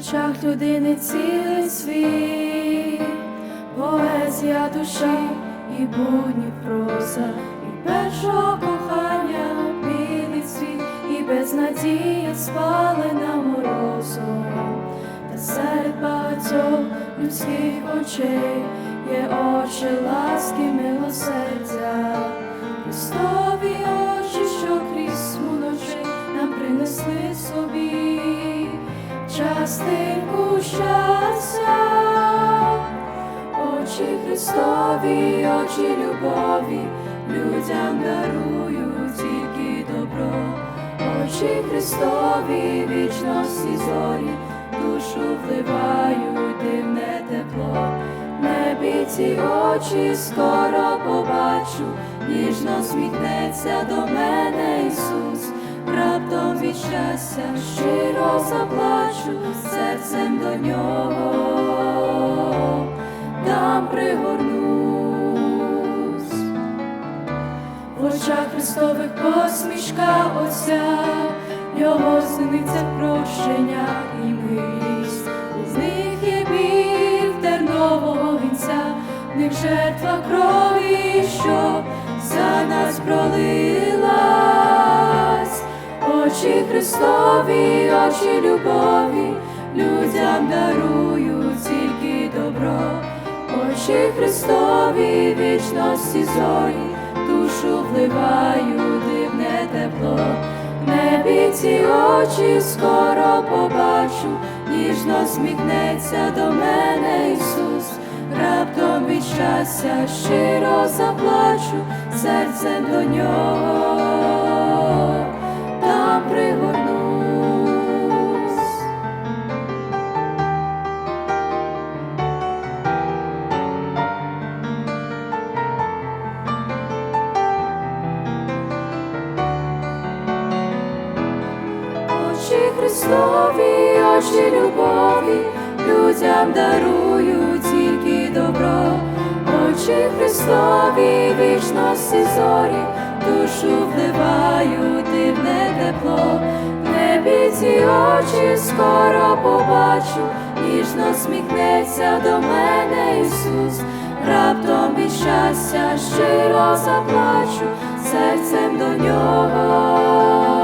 очах людини цілий світ, поезія душі і будні проза, і першого кохання білий світ, і безнадія спалена морозом, та серед багатьох людських очей є очі ласки милосердя, Христові частинку щастя, очі Христові, очі любові, людям дарують тільки добро, очі Христові, вічності зорі, душу вливають дивне тепло. Небі ці очі скоро побачу, ніжно сміхнеться до мене Ісус, від щастя щиро заплачу, серцем до нього там пригорнусь. В очах Христових посмішка Отця, його синиця прощення і милість. З них є біль тернового вінця, в них жертва крові, що за нас пролилась. Очі Христові, очі любові, людям дарують тільки добро. Очі Христові, вічності зорі, душу вливають дивне тепло. Небі ці очі скоро побачу, ніжно сміхнеться до мене Ісус, раптом від щастя щиро заплачу, серцем до нього Христові, очі любові, людям дарують тільки добро, очі Христові, вічності зорі, душу вливають дивне тепло, В небі ці очі скоро побачу, ніжно сміхнеться до мене Ісус, раптом від щастя щиро заплачу, серцем до нього